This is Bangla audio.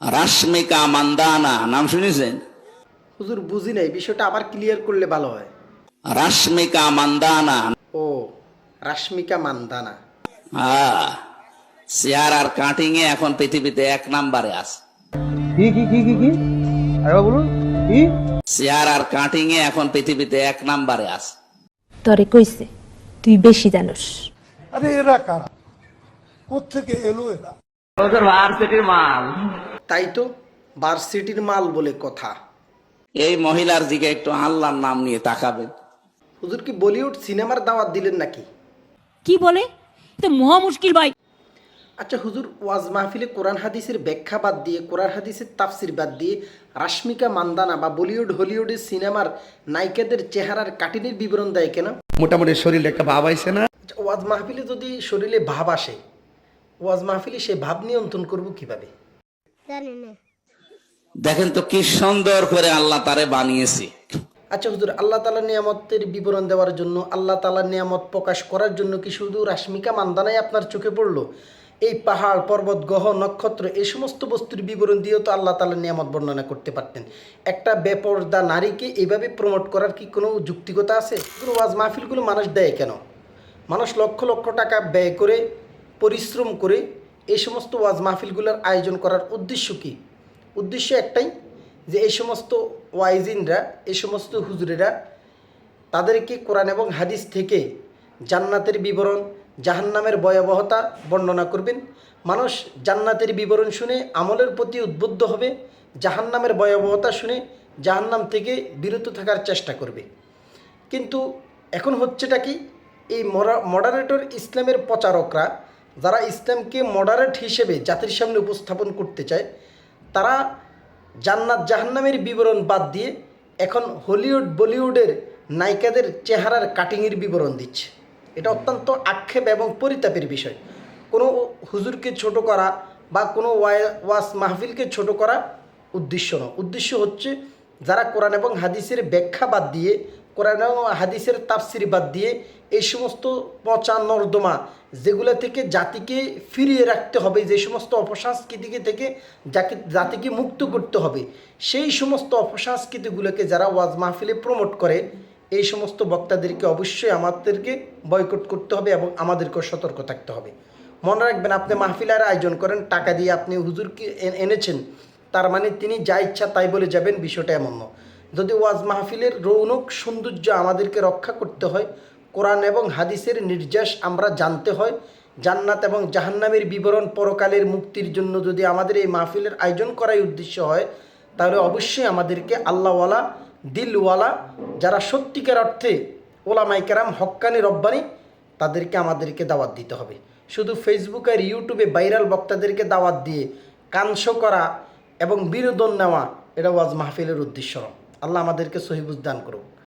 রাশ্মিকা মান্দানা নাম শুনেছেন? হুজুর বুঝি নাই বিষয়টা আবার ক্লিয়ার করলে ভালো হয়। রাশ্মিকা মান্দানা ও রাশ্মিকা মান্দানা হ্যাঁ চেয়ার আর কাটিং এ এখন পৃথিবীতে এক নাম্বারে আছে। কি কি কি কি কি? আরেকবার বলুন কি? চেয়ার আর কাটিং এ এখন পৃথিবীতে এক নাম্বারে আছে। তরে কইছে তুই বেশি জানোস। আরে এরা কারা? কোথেকে এলো এরা? তাই তো ভার্সিটির মাল বলে কথা। এই মহিলার দিকে একটু আল্লাহর নাম নিয়ে তাকাবেন হুজুর কি বলিউড সিনেমার দাওয়াত দিলেন নাকি? কি বলে? তো মহা মুশকিল ভাই। আচ্ছা হুজুর ওয়াজ মাহফিলে কোরআন হাদিসের ব্যাখ্যা বাদ দিয়ে কোরআন হাদিসের তাফসির বাদ দিয়ে রাশ্মিকা মান্দানা বা বলিউড হলিউডের সিনেমার নায়িকাদের চেহারার কাটিনের বিবরণ দেয় কেন? মোটামুটি শরীরে একটা ভাব আইছে না? আচ্ছা, ওয়াজ মাহফিলে যদি শরীরে ভাব আসে ওয়াজ মাহফিলে সেই ভাব নিয়ন্ত্রণ করব কীভাবে? দেখেন তো কি সুন্দর করে আল্লাহ তারে বানিয়েছে। আচ্ছা হুজুর আল্লাহ তালা নিয়ামতের বিবরণ দেওয়ার জন্য আল্লাহ তালার নিয়ামত প্রকাশ করার জন্য কি শুধু রাশ্মিকা মান্দানাই আপনার চোখে পড়ল? এই পাহাড় পর্বত গ্রহ নক্ষত্র এই সমস্ত বস্তুর বিবরণ দিয়েও তো আল্লাহ তালার নিয়ামত বর্ণনা করতে পারতেন। একটা বেপরদা নারীকে এইভাবে প্রমোট করার কি কোনো যুক্তিকতা আছে? কোনো ওয়াজ মাহফিলগুলো মানুষ দেয় কেন? মানুষ লক্ষ লক্ষ টাকা ব্যয় করে পরিশ্রম করে এই সমস্ত ওয়াজ মাহফিলগুলোর আয়োজন করার উদ্দেশ্য কী? উদ্দেশ্য একটাই যে এই সমস্ত ওয়াইজিনরা, এই সমস্ত হুজুরেরা তাদেরকে কোরআন এবং হাদিস থেকে জান্নাতের বিবরণ, জাহান্নামের ভয়াবহতা বর্ণনা করবেন। মানুষ জান্নাতের বিবরণ শুনে আমলের প্রতি উদ্বুদ্ধ হবে, জাহান্নামের ভয়াবহতা শুনে জাহান্নাম থেকে বিরত থাকার চেষ্টা করবে। কিন্তু এখন হচ্ছেটা কি? এই মডারেটর ইসলামের প্রচারকরা যারা ইসলামকে মডারেট হিসেবে জাতির সামনে উপস্থাপন করতে চায়, তারা জান্নাত জাহান্নামের বিবরণ বাদ দিয়ে এখন হলিউড, বলিউডের নায়িকাদের চেহারার কাটিংয়ের বিবরণ দিচ্ছে। এটা অত্যন্ত আক্ষেপ এবং পরিতাপের বিষয়। কোনো হুজুরকে ছোট করা বা কোনো ওয়া- ওয়াস মাহফিলকে ছোট করা উদ্দেশ্য নয়। উদ্দেশ্য হচ্ছে যারা কোরআন এবং হাদিসের ব্যাখ্যা বাদ দিয়ে কোরআন হাদিসের তাফসির বাদ দিয়ে এই সমস্ত পচা নর্দমা যেগুলো থেকে জাতিকে ফিরিয়ে রাখতে হবে, যে সমস্ত অপসংস্কৃতিকে থেকে যাকে জাতিকে মুক্ত করতে হবে, সেই সমস্ত অপসংস্কৃতিগুলোকে যারা ওয়াজ মাহফিলে প্রমোট করে, এই সমস্ত বক্তাদেরকে অবশ্যই আমাদেরকে বয়কট করতে হবে এবং আমাদেরকেও সতর্ক থাকতে হবে। মনে রাখবেন আপনি মাহফিলার আয়োজন করেন, টাকা দিয়ে আপনি হুজুরকে এনেছেন, তার মানে তিনি যা ইচ্ছা তাই বলে যাবেন, বিষয়টা এমন নয়। যদি ওয়াজ মাহফিলের রৌনক সৌন্দর্য আমাদেরকে রক্ষা করতে হয়, কোরআন এবং হাদিসের নির্যাস আমরা জানতে হয়, জান্নাত এবং জাহান্নামের বিবরণ পরকালের মুক্তির জন্য যদি আমাদের এই মাহফিলের আয়োজন করাই উদ্দেশ্য হয়, তাহলে অবশ্যই আমাদেরকে আল্লাহওয়ালা, দিলওয়ালা, যারা সত্যিকার অর্থে ওলামাইকারাম হক্কানি রব্বানি, তাদেরকে আমাদেরকে দাওয়াত দিতে হবে শুধু ফেসবুক আর ইউটিউবে ভাইরাল বক্তাদেরকে দাওয়াত দিয়ে কাংস করা এবং বিনোদন নেওয়া, এটা ওয়াজ মাহফিলের উদ্দেশ্য নয়। আল্লাহ আমাদেরকে সহিবুজ দান করুক।